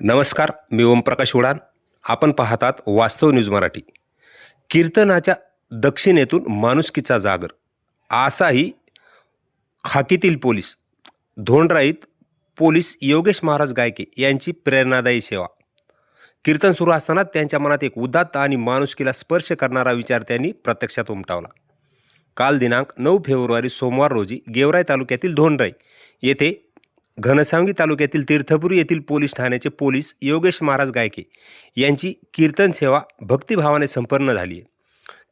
नमस्कार मी ओमप्रकाश उडान. आपण पाहतात वास्तव न्यूज मराठी. कीर्तनाच्या दक्षिणेतून माणुसकीचा जागर. असाही खाकीतील पोलीस. धोंडराईत पोलीस योगेश महाराज गायके यांची प्रेरणादायी सेवा. कीर्तन सुरू असताना त्यांच्या मनात एक उदात्त आणि माणुसकीला स्पर्श करणारा विचार त्यांनी प्रत्यक्षात उमटावला. काल दिनांक नऊ फेब्रुवारी सोमवार रोजी गेवराई तालुक्यातील धोंडराई येथे घनसावंगी तालुक्यातील तीर्थपुरी येथील पोलीस ठाण्याचे पोलीस योगेश महाराज गायके यांची कीर्तन सेवा भक्तिभावाने संपन्न झाली आहे.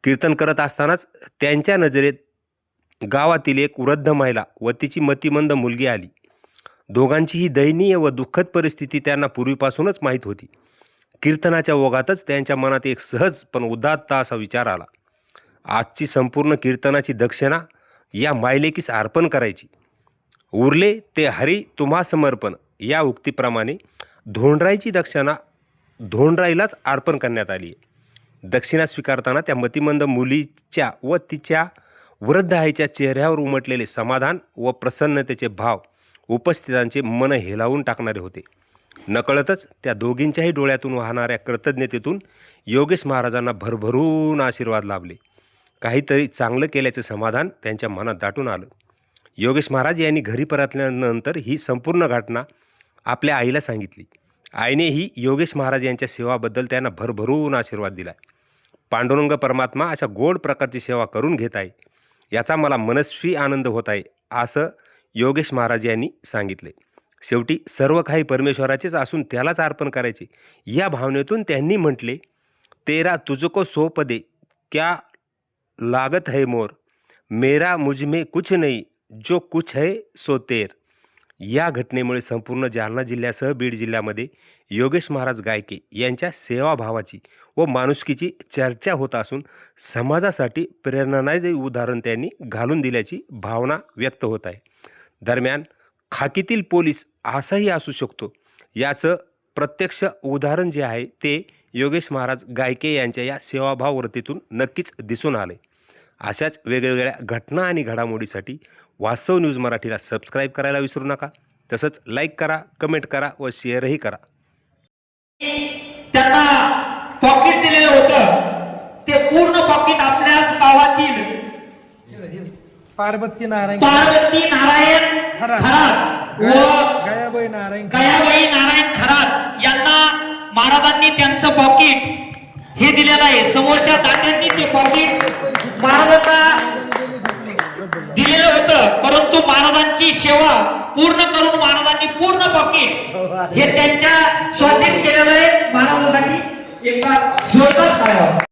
कीर्तन करत असतानाच त्यांच्या नजरेत गावातील एक वृद्ध महिला व तिची मतिमंद मुलगी आली. दोघांची ही दयनीय व दुःखद परिस्थिती त्यांना पूर्वीपासूनच माहीत होती. कीर्तनाच्या ओघातच त्यांच्या मनात एक सहज पण उदात्त असा विचार आला. आजची संपूर्ण कीर्तनाची दक्षिणा या मायलेकीस अर्पण करायची. उरले ते हरी तुम्हा समर्पण. या उक्तीप्रमाणे धोंडराईची दक्षिणा धोंडराईलाच अर्पण करण्यात आली. आहे दक्षिणा स्वीकारताना त्या मतिमंद मुलीच्या व तिच्या वृद्ध आईच्या चेहऱ्यावर उमटलेले समाधान व प्रसन्नतेचे भाव उपस्थितांचे मन हेलावून टाकणारे होते. नकळतच त्या दोघींच्याही डोळ्यातून वाहणाऱ्या कृतज्ञतेतून योगेश महाराजांना भरभरून आशीर्वाद लाभले. काहीतरी चांगलं केल्याचे समाधान त्यांच्या मनात दाटून आलं. योगेश महाराज यांनी घरी परतल्यानंतर ही संपूर्ण घटना आपल्या आईला सांगितली. आईनेही योगेश महाराज यांच्या सेवाबद्दल त्यांना भरभरून आशीर्वाद दिला पांडुरंग परमात्मा अशा गोड प्रकारची सेवा करून घेत आहे. याचा मला मनस्वी आनंद होत आहे असं योगेश महाराज यांनी सांगितले. शेवटी सर्व काही परमेश्वराचेच असून त्यालाच अर्पण करायचे. या भावनेतून त्यांनी म्हटले तेरा तुझको सोप दे क्या लागत है मोर? मेरा मुझमे कुछ नाही जो कुछ है सो तेर. या घटनेमुळे संपूर्ण जालना जिल्ह्यासह बीड जिल्ह्यामध्ये योगेश महाराज गायके यांच्या सेवाभावाची व माणुसकीची चर्चा होत असून समाजासाठी प्रेरणादायी उदाहरण त्यांनी घालून दिल्याची भावना व्यक्त होत आहे. दरम्यान खाकीतील पोलीस असाही असू शकतो. याचं प्रत्यक्ष उदाहरण जे आहे ते योगेश महाराज गायके यांच्या या सेवाभाव वृत्तीतून नक्कीच दिसून आले. अशाच वेगवेगळ्या घटना आणि घडामोडीसाठी वास्तव न्यूज मराठीला सबस्क्राईब करायला विसरू नका. तसंच लाईक करा कमेंट करा व शेअरही करा. त्यांना पॉकेट दिलेलं होतं. ते पूर्ण पॉकेट आपल्या गावातील पार्वती नारायण पार्वती नारायण खरात. व गयाबाई नारायण गयाबाई नारायण खरात यांना महाराजांनी त्यांचं पॉकेट हे दिलेलं आहे. समोरच्या दात्यांनी ते पॉकेट महाराजांना दिलेलं होतं. परंतु महाराजांची सेवा पूर्ण करून महाराजांनी पूर्ण पॉकेट हे त्यांच्या स्वाधीन केलेलं आहे महाराजांसाठी एका जोरदार